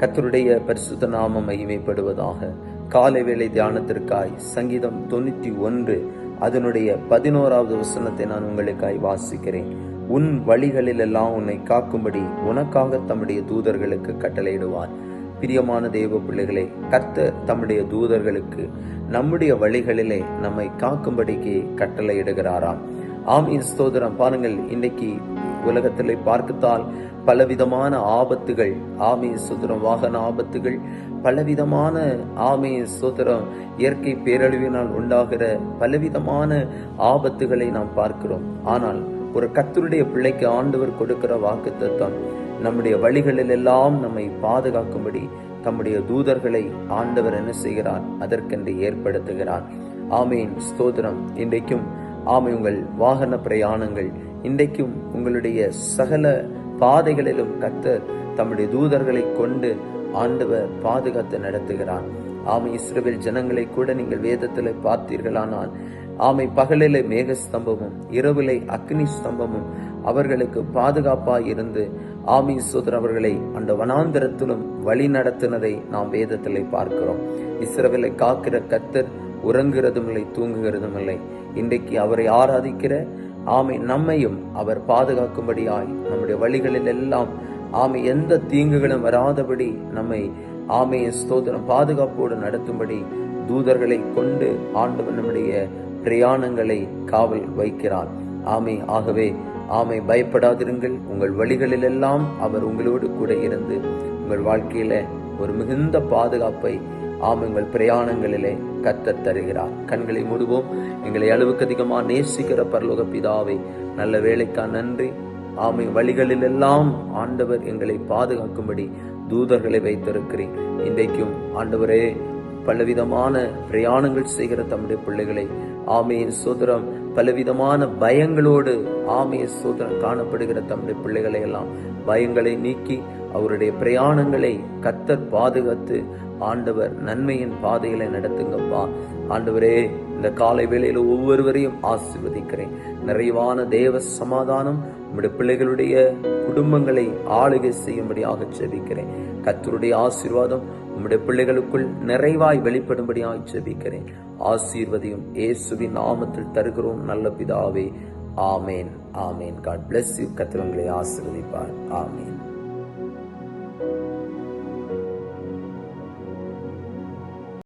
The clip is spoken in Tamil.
கத்தருடைய பரிசுத்த நாமம் மகிமைப்படுவதாக. காலை வேளை தியானத்திற்காய் சங்கீதம் தொண்ணூத்தி ஒன்று அதனுடைய பதினோராவது வசனத்தை நான் உங்களுக்காய் வாசிக்கிறேன். உன் வழிகளில் எல்லாம் உன்னை காக்கும்படி உனக்காக தம்முடைய தூதர்களுக்கு கட்டளையிடுவார். பிரியமான தேவ பிள்ளைகளே கர்த்தர் தம்முடைய தூதர்களுக்கு நம்முடைய வழிகளிலே நம்மை காக்கும்படிக்கு கட்டளையிடுகிறாராம். ஆமீன் ஸ்தோதரம் பாருங்கள் இன்னைக்கு உலகத்திலே பார்க்கத்தால் பலவிதமான ஆபத்துகள் ஆமே சுதரம் வாகன ஆபத்துகள் பலவிதமான ஆமே சுதரம் இயற்கை பேரழிவினால் உண்டாகிற பலவிதமான ஆபத்துகளை நாம் பார்க்கிறோம். ஆனால் ஒரு கத்தருடைய பிள்ளைக்கு ஆண்டவர் கொடுக்கிற வாக்கு தத்துவம் நம்முடைய வழிகளில் எல்லாம் நம்மை பாதுகாக்கும்படி தம்முடைய தூதர்களை ஆண்டவர் என்ன செய்கிறார்? அதற்கென்று ஏற்படுத்துகிறார். ஆமீன். ஸ்தோத்திரம். இன்றைக்கும் ஆமை உங்கள் வாகன பிரயாணங்கள் இன்றைக்கும் உங்களுடைய சகல பாதைகளிலும் கத்தர் தம்முடைய தூதர்களை கொண்டு ஆண்டவர் பாதுகாத்து நடத்துகிறார். ஆமை இஸ்ரேல் ஜனங்களை கூட நீங்கள் வேதத்தில் பார்த்தீர்களானால் ஆமை பகலிலே மேக ஸ்தம்பமும் இரவிலே அக்னி ஸ்தம்பமும் அவர்களுக்கு பாதுகாப்பாய் இருந்து ஆமி சோதர் அவர்களை அந்த வனாந்திரத்திலும் வழி நடத்தினதை நாம் வேதத்தில் பார்க்கிறோம். இஸ்ரவேலை காக்கிற கத்தர் உறங்குகிறதும் இல்லை தூங்குகிறதும் இல்லை இன்றைக்கு அவரை ஆராதிக்கிற ஆமை நம்மையும் அவர் பாதுகாக்கும்படியாய் நம்முடைய வழிகளில் எல்லாம் ஆமை எந்த தீங்குகளும் வராதபடி நம்மை ஆமையின் ஸ்தோத்திரம் பாதுகாப்போடு நடத்தும்படி தூதர்களை கொண்டு ஆண்டவர் நம்முடைய பிரயாணங்களை காவல் வைக்கிறார். ஆமை ஆகவே ஆமை பயப்படாதிருங்கள். உங்கள் வழிகளில் எல்லாம் அவர் உங்களோடு கூட இருந்து உங்கள் வாழ்க்கையில ஒரு மிகுந்த பாதுகாப்பை ஆமை உங்கள் பிரயாணங்களிலே கத்தர் தருகிறார். கண்களை மூடுவோம். எங்களை அளவுக்கு அதிகமாக நேசிக்கிற பரலோக பிதாவை நல்ல வேலைக்கா நன்றி. ஆமை வழிகளில் எல்லாம் ஆண்டவர் எங்களை பாதுகாக்கும்படி தூதர்களை வைத்திருக்கிறேன். இன்றைக்கும் ஆண்டவரே பலவிதமான பிரயாணங்கள் செய்கிற தம்முடைய பிள்ளைகளை. ஆமையின் சோதரம். பலவிதமான பயங்களோடு ஆமைய சோதரம் காணப்படுகிற தம்முடைய பிள்ளைகளை எல்லாம் பயங்களை நீக்கி அவருடைய பிரயாணங்களை கத்தர் பாதுகாத்து ஆண்டவர் நன்மையின் பாதைகளை நடத்துங்கப்பா. ஆண்டவரே இந்த காலை வேளையில ஒவ்வொருவரையும் ஆசிர்வதிக்கிறேன். நிறைவான தேவ சமாதானம் நம்முடைய பிள்ளைகளுடைய குடும்பங்களை ஆளுகை செய்யும்படியாக செபிக்கிறேன். கத்தருடைய ஆசீர்வாதம் உம்முடைய பிள்ளைகளுக்குள் நிறைவாய் வெளிப்படும்படியாய் ஜெபிக்கிறேன். ஆசீர்வதியும் இயேசுவின் நாமத்தில் தருகிறோம் நல்ல பிதாவே. ஆமேன் ஆமேன். காட் பிளஸ் யூ கத்திரங்களை ஆசீர்வதிப்பார். ஆமேன்.